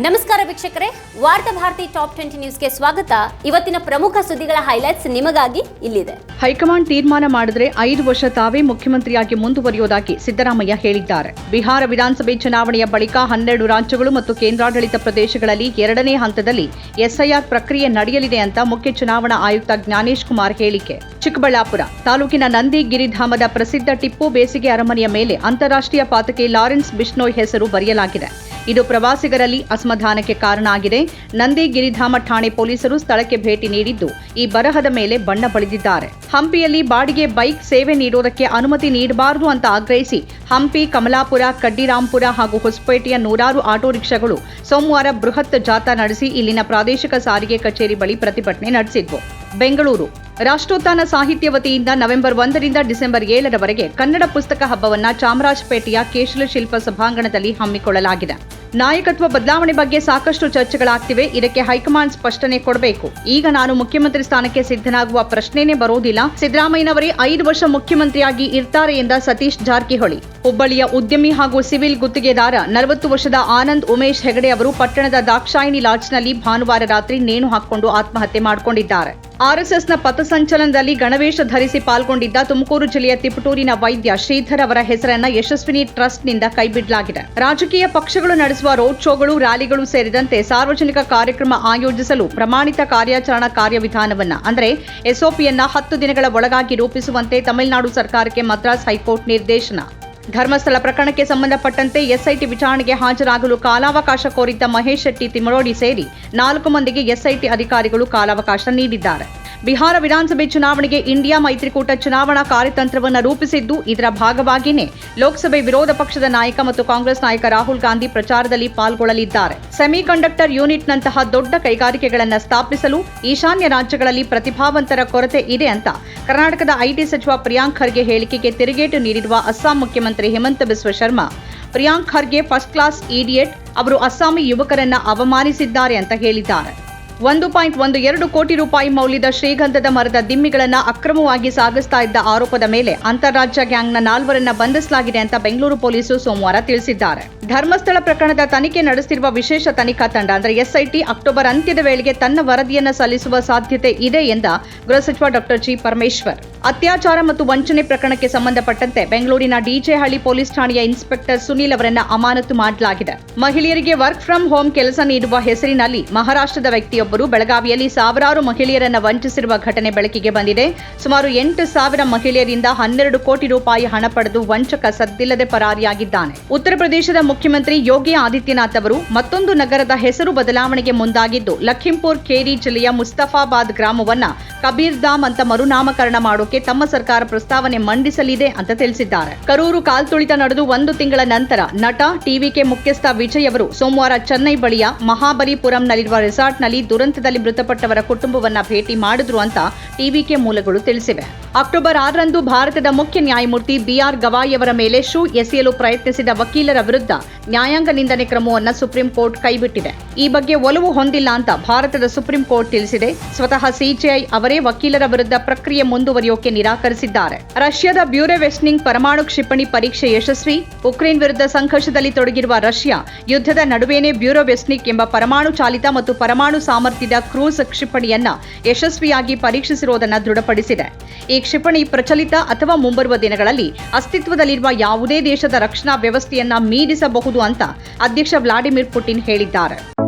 ನಮಸ್ಕಾರ ವೀಕ್ಷಕರೇ, ವಾರ್ತಾ ಭಾರತಿ ಟಾಪ್ ಟ್ವೆಂಟಿ ನ್ಯೂಸ್ಗೆ ಸ್ವಾಗತ. ಇವತ್ತಿನ ಪ್ರಮುಖ ಸುದ್ದಿಗಳ ಹೈಲೈಟ್ಸ್ ನಿಮಗಾಗಿ ಇಲ್ಲಿದೆ. ಹೈಕಮಾಂಡ್ ತೀರ್ಮಾನ ಮಾಡಿದ್ರೆ ಐದು ವರ್ಷ ತಾವೇ ಮುಖ್ಯಮಂತ್ರಿಯಾಗಿ ಮುಂದುವರಿಯುವುದಾಗಿ ಸಿದ್ದರಾಮಯ್ಯ ಹೇಳಿದ್ದಾರೆ. ಬಿಹಾರ ವಿಧಾನಸಭೆ ಚುನಾವಣೆಯ ಬಳಿಕ ಹನ್ನೆರಡು ರಾಜ್ಯಗಳು ಮತ್ತು ಕೇಂದ್ರಾಡಳಿತ ಪ್ರದೇಶಗಳಲ್ಲಿ ಎರಡನೇ ಹಂತದಲ್ಲಿ ಎಸ್ಐಆರ್ ಪ್ರಕ್ರಿಯೆ ನಡೆಯಲಿದೆ ಅಂತ ಮುಖ್ಯ ಚುನಾವಣಾ ಆಯುಕ್ತ ಜ್ಞಾನೇಶ್ ಕುಮಾರ್ ಹೇಳಿಕೆ. ಚಿಕ್ಕಬಳ್ಳಾಪುರ ತಾಲೂಕಿನ ನಂದಿ ಗಿರಿಧಾಮದ ಪ್ರಸಿದ್ಧ ಟಿಪ್ಪು ಬೇಸಿಗೆ ಅರಮನೆಯ ಮೇಲೆ ಅಂತಾರಾಷ್ಟ್ರೀಯ ಪಾತಕಿ ಲಾರೆನ್ಸ್ ಬಿಷ್ಣೋಯ್ ಹೆಸರು ಬರೆಯಲಾಗಿದೆ. ಇದು ಪ್ರವಾಸಿಗರಲ್ಲಿ ಅಸಮಾಧಾನಕ್ಕೆ ಕಾರಣ ಆಗಿದೆ ನಂದಿ ಗಿರಿಧಾಮ ಠಾಣೆ ಪೊಲೀಸರು ಸ್ಥಳಕ್ಕೆ ಭೇಟಿ ನೀಡಿದ್ದು, ಈ ಬರಹದ ಮೇಲೆ ಬಣ್ಣ ಬಳಿದಿದ್ದಾರೆ. ಹಂಪಿಯಲ್ಲಿ ಬಾಡಿಗೆ ಬೈಕ್ ಸೇವೆ ನೀಡುವುದಕ್ಕೆ ಅನುಮತಿ ನೀಡಬಾರದು ಅಂತ ಆಗ್ರಹಿಸಿ, ಹಂಪಿ, ಕಮಲಾಪುರ, ಕಡ್ಡಿರಾಂಪುರ ಹಾಗೂ ಹೊಸಪೇಟೆಯ ನೂರಾರು ಆಟೋ ರಿಕ್ಷಾಗಳು ಸೋಮವಾರ ಬೃಹತ್ ಜಾಥಾ ನಡೆಸಿ ಇಲ್ಲಿನ ಪ್ರಾದೇಶಿಕ ಸಾರಿಗೆ ಕಚೇರಿ ಬಳಿ ಪ್ರತಿಭಟನೆ ನಡೆಸಿದ್ವು. ಬೆಂಗಳೂರು ರಾಷ್ಟ್ರೋತ್ಥಾನ ಸಾಹಿತ್ಯ ವತಿಯಿಂದ ನವೆಂಬರ್ ಒಂದರಿಂದ ಡಿಸೆಂಬರ್ ಏಳರವರೆಗೆ ಕನ್ನಡ ಪುಸ್ತಕ ಹಬ್ಬವನ್ನ ಚಾಮರಾಜಪೇಟೆಯ ಕೇಶಲ ಶಿಲ್ಪ ಸಭಾಂಗಣದಲ್ಲಿ ಹಮ್ಮಿಕೊಳ್ಳಲಾಗಿದೆ. ನಾಯಕತ್ವ ಬದಲಾವಣೆ ಬಗ್ಗೆ ಸಾಕಷ್ಟು ಚರ್ಚೆಗಳಾಗ್ತಿವೆ. ಇದಕ್ಕೆ ಹೈಕಮಾಂಡ್ ಸ್ಪಷ್ಟನೆ ಕೊಡಬೇಕು. ಈಗ ನಾನು ಮುಖ್ಯಮಂತ್ರಿ ಸ್ಥಾನಕ್ಕೆ ಸಿದ್ಧನಾಗುವ ಪ್ರಶ್ನೆನೇ ಬರೋದಿಲ್ಲ. ಸಿದ್ದರಾಮಯ್ಯನವರೇ ಐದು ವರ್ಷ ಮುಖ್ಯಮಂತ್ರಿಯಾಗಿ ಇರ್ತಾರೆ ಎಂದ ಸತೀಶ್ ಜಾರಕಿಹೊಳಿ. ಹುಬ್ಬಳ್ಳಿಯ ಉದ್ಯಮಿ ಹಾಗೂ ಸಿವಿಲ್ ಗುತ್ತಿಗೆದಾರ ನಲವತ್ತು ವರ್ಷದ ಆನಂದ್ ಉಮೇಶ್ ಹೆಗಡೆ ಅವರು ಪಟ್ಟಣದ ದಾಕ್ಷಾಯಿಣಿ ಲಾಡ್ಜ್ನಲ್ಲಿ ಭಾನುವಾರ ರಾತ್ರಿ ನೇಣು ಹಾಕಿಕೊಂಡು ಆತ್ಮಹತ್ಯೆ ಮಾಡಿಕೊಂಡಿದ್ದಾರೆ. ಆರ್ಎಸ್ಎಸ್ನ ಪಥಸಂಚಲನದಲ್ಲಿ ಗಣವೇಶ ಧರಿಸಿ ಪಾಲ್ಗೊಂಡಿದ್ದ ತುಮಕೂರು ಜಿಲ್ಲೆಯ ತಿಪಟೂರಿನ ವೈದ್ಯ ಶ್ರೀಧರ್ ಅವರ ಹೆಸರನ್ನ ಯಶಸ್ವಿನಿ ಟ್ರಸ್ಟ್ನಿಂದ ಕೈಬಿಡಲಾಗಿದೆ. ರಾಜಕೀಯ ಪಕ್ಷಗಳು ನಡೆಸುವ ರೋಡ್ ಶೋಗಳು, ರ್ಯಾಲಿಗಳು ಸೇರಿದಂತೆ ಸಾರ್ವಜನಿಕ ಕಾರ್ಯಕ್ರಮ ಆಯೋಜಿಸಲು ಪ್ರಮಾಣಿತ ಕಾರ್ಯಾಚರಣಾ ಕಾರ್ಯವಿಧಾನವನ್ನ, ಅಂದರೆ ಎಸ್ಒಪಿಯನ್ನ ಹತ್ತು ದಿನಗಳ ಒಳಗಾಗಿ ರೂಪಿಸುವಂತೆ ತಮಿಳುನಾಡು ಸರ್ಕಾರಕ್ಕೆ ಮದ್ರಾಸ್ ಹೈಕೋರ್ಟ್ ನಿರ್ದೇಶನ. ಧರ್ಮಸ್ಥಳ ಪ್ರಕರಣಕ್ಕೆ ಸಂಬಂಧಪಟ್ಟಂತೆ ಎಸ್ಐಟಿ ವಿಚಾರಣೆಗೆ ಹಾಜರಾಗಲು ಕಾಲಾವಕಾಶ ಕೋರಿದ್ದ ಮಹೇಶ್ ಶೆಟ್ಟಿ ತಿಮರೋಡಿ ಸೇರಿ ನಾಲ್ಕು ಮಂದಿಗೆ ಎಸ್ಐಟಿ ಅಧಿಕಾರಿಗಳು ಕಾಲಾವಕಾಶ ನೀಡಿದ್ದಾರೆ. ಬಿಹಾರ ವಿಧಾನಸಭೆ ಚುನಾವಣೆಗೆ ಇಂಡಿಯಾ ಮೈತ್ರಿಕೂಟ ಚುನಾವಣಾ ಕಾರ್ಯತಂತ್ರವನ್ನು ರೂಪಿಸಿದ್ದು, ಇದರ ಭಾಗವಾಗಿಯೇ ಲೋಕಸಭೆ ವಿರೋಧ ಪಕ್ಷದ ನಾಯಕ ಮತ್ತು ಕಾಂಗ್ರೆಸ್ ನಾಯಕ ರಾಹುಲ್ ಗಾಂಧಿ ಪ್ರಚಾರದಲ್ಲಿ ಪಾಲ್ಗೊಳ್ಳಲಿದ್ದಾರೆ. ಸೆಮಿಕಂಡಕ್ಟರ್ ಯೂನಿಟ್ನಂತಹ ದೊಡ್ಡ ಕೈಗಾರಿಕೆಗಳನ್ನು ಸ್ಥಾಪಿಸಲು ಈಶಾನ್ಯ ರಾಜ್ಯಗಳಲ್ಲಿ ಪ್ರತಿಭಾವಂತರ ಕೊರತೆ ಇದೆ ಅಂತ ಕರ್ನಾಟಕದ ಐಟಿ ಸಚಿವ ಪ್ರಿಯಾಂಕ್ ಖರ್ಗೆ ಹೇಳಿಕೆಗೆ ತಿರುಗೇಟು ನೀಡಿರುವ ಅಸ್ಸಾಂ ಮುಖ್ಯಮಂತ್ರಿ Hemanta Biswa Sarma, Priyank Kharge first class idiot ಅವರು ಅಸ್ಸಾಮಿ ಯುವಕರನ್ನ ಅವಮಾನಿಸಿದ್ದಾರೆ ಅಂತ ಹೇಳಿದ್ದಾರೆ. ಒಂದು ಪಾಯಿಂಟ್ ಒಂದು ಎರಡು ಕೋಟಿ ರೂಪಾಯಿ ಮೌಲ್ಯದ ಶ್ರೀಗಂಧದ ಮರದ ದಿಮ್ಮಿಗಳನ್ನು ಅಕ್ರಮವಾಗಿ ಸಾಗಿಸ್ತಾ ಇದ್ದ ಆರೋಪದ ಮೇಲೆ ಅಂತಾರಾಜ್ಯ ಗ್ಯಾಂಗ್ನ ನಾಲ್ವರನ್ನ ಬಂಧಿಸಲಾಗಿದೆ ಅಂತ ಬೆಂಗಳೂರು ಪೊಲೀಸರು ಸೋಮವಾರ ತಿಳಿಸಿದ್ದಾರೆ. ಧರ್ಮಸ್ಥಳ ಪ್ರಕರಣದ ತನಿಖೆ ನಡೆಸಿರುವ ವಿಶೇಷ ತನಿಖಾ ತಂಡ ಅಂದರೆ ಎಸ್ಐಟಿ ಅಕ್ಟೋಬರ್ ಅಂತ್ಯದ ವೇಳೆಗೆ ತನ್ನ ವರದಿಯನ್ನು ಸಲ್ಲಿಸುವ ಸಾಧ್ಯತೆ ಇದೆ ಎಂದ ಗೃಹ ಸಚಿವ ಡಾಕ್ಟರ್ ಜಿ ಪರಮೇಶ್ವರ್. ಅತ್ಯಾಚಾರ ಮತ್ತು ವಂಚನೆ ಪ್ರಕರಣಕ್ಕೆ ಸಂಬಂಧಪಟ್ಟಂತೆ ಬೆಂಗಳೂರಿನ ಡಿಜೆಹಳ್ಳಿ ಪೊಲೀಸ್ ಠಾಣೆಯ ಇನ್ಸ್ಪೆಕ್ಟರ್ ಸುನೀಲ್ ಅವರನ್ನ ಅಮಾನತು ಮಾಡಲಾಗಿದೆ. ಮಹಿಳೆಯರಿಗೆ ವರ್ಕ್ ಫ್ರಮ್ ಹೋಮ್ ಕೆಲಸ ನೀಡುವ ಹೆಸರಿನಲ್ಲಿ ಮಹಾರಾಷ್ಟ್ರದ ವ್ಯಕ್ತಿಯೊಬ್ಬರು ಬೆಳಗಾವಿಯಲ್ಲಿ ಸಾವಿರಾರು ಮಹಿಳೆಯರನ್ನ ವಂಚಿಸಿರುವ ಘಟನೆ ಬೆಳಕಿಗೆ ಬಂದಿದೆ. ಸುಮಾರು ಎಂಟು ಸಾವಿರ ಮಹಿಳೆಯರಿಂದ ಹನ್ನೆರಡು ಕೋಟಿ ರೂಪಾಯಿ ಹಣ ಪಡೆದು ವಂಚಕ ಸದ್ದಿಲ್ಲದೆ ಪರಾರಿಯಾಗಿದ್ದಾನೆ. ಉತ್ತರ ಪ್ರದೇಶದ ಮುಖ್ಯಮಂತ್ರಿ ಯೋಗಿ ಆದಿತ್ಯನಾಥ್ ಅವರು ಮತ್ತೊಂದು ನಗರದ ಹೆಸರು ಬದಲಾವಣೆಗೆ ಮುಂದಾಗಿದ್ದು, ಲಖಿಂಪುರ್ ಖೇರಿ ಜಿಲ್ಲೆಯ ಮುಸ್ತಫಾಬಾದ್ ಗ್ರಾಮವನ್ನ ಕಬೀರ್ ಧಾಮ್ ಅಂತ ಮರುನಾಮಕರಣ ಮಾಡೋಕೆ ತಮ್ಮ ಸರ್ಕಾರ ಪ್ರಸ್ತಾವನೆ ಮಂಡಿಸಲಿದೆ ಅಂತ ತಿಳಿಸಿದ್ದಾರೆ. ಕರೂರು ಕಾಲ್ತುಳಿತ ನಡೆದು ಒಂದು ತಿಂಗಳ ನಂತರ ನಟ, ಟಿವಿಕೆ ಮುಖ್ಯಸ್ಥ ವಿಜಯ್ ಅವರು ಸೋಮವಾರ ಚೆನ್ನೈ ಬಳಿಯ ಮಹಾಬಲಿಪುರಂನಲ್ಲಿರುವ ರೆಸಾರ್ಟ್ನಲ್ಲಿ ದುರಂತದಲ್ಲಿ ಮೃತಪಟ್ಟವರ ಕುಟುಂಬವನ್ನ ಭೇಟಿ ಮಾಡಿದ್ರು ಅಂತ ಟಿವಿಕೆ ಮೂಲಗಳು ತಿಳಿಸಿವೆ. ಅಕ್ಟೋಬರ್ ಆರರಂದು ಭಾರತದ ಮುಖ್ಯ ನ್ಯಾಯಮೂರ್ತಿ ಬಿಆರ್ ಗವಾಯಿ ಅವರ ಮೇಲೆ ಶೂ ಎಸೆಯಲು ಪ್ರಯತ್ನಿಸಿದ ವಕೀಲರ ವಿರುದ್ಧ ನ್ಯಾಯಾಂಗ ನಿಂದನೆ ಕ್ರಮವನ್ನ ಸುಪ್ರೀಂ ಕೋರ್ಟ್ ಕೈಬಿಟ್ಟಿದೆ. ಈ ಬಗ್ಗೆ ಒಲವು ಹೊಂದಿಲ್ಲ ಅಂತ ಭಾರತದ ಸುಪ್ರೀಂ ಕೋರ್ಟ್ ತಿಳಿಸಿದೆ. ಸ್ವತಃ ಸಿಜೆಐ ಅವರೇ ವಕೀಲರ ವಿರುದ್ಧ ಪ್ರಕ್ರಿಯೆ ಮುಂದುವರಿಯೋಕೆ ನಿರಾಕರಿಸಿದ್ದಾರೆ. ರಷ್ಯಾದ ಬ್ಯೂರೆವೆಸ್ನಿಂಗ್ ಪರಮಾಣು ಕ್ಷಿಪಣಿ ಪರೀಕ್ಷೆ ಯಶಸ್ವಿ. ಉಕ್ರೇನ್ ವಿರುದ್ಧ ಸಂಘರ್ಷದಲ್ಲಿ ತೊಡಗಿರುವ ರಷ್ಯಾ ಯುದ್ಧದ ನಡುವೆನೇ ಬ್ಯೂರೋವೆಸ್ನಿಕ್ ಎಂಬ ಪರಮಾಣು ಚಾಲಿತ ಮತ್ತು ಪರಮಾಣು ಸಾಮರ್ಥ್ಯದ ಕ್ರೂಸ್ ಕ್ಷಿಪಣಿಯನ್ನ ಯಶಸ್ವಿಯಾಗಿ ಪರೀಕ್ಷಿಸಿರುವುದನ್ನು ದೃಢಪಡಿಸಿದೆ. ಈ ಕ್ಷಿಪಣಿ ಪ್ರಚಲಿತ ಅಥವಾ ಮುಂಬರುವ ದಿನಗಳಲ್ಲಿ ಅಸ್ತಿತ್ವದಲ್ಲಿರುವ ಯಾವುದೇ ದೇಶದ ರಕ್ಷಣಾ ವ್ಯವಸ್ಥೆಯನ್ನ ಮೀರಿಸಬಹುದು ಅಂತ ಅಧ್ಯಕ್ಷ ವ್ಲಾಡಿಮಿರ್ ಪುಟಿನ್ ಹೇಳಿದ್ದಾರೆ.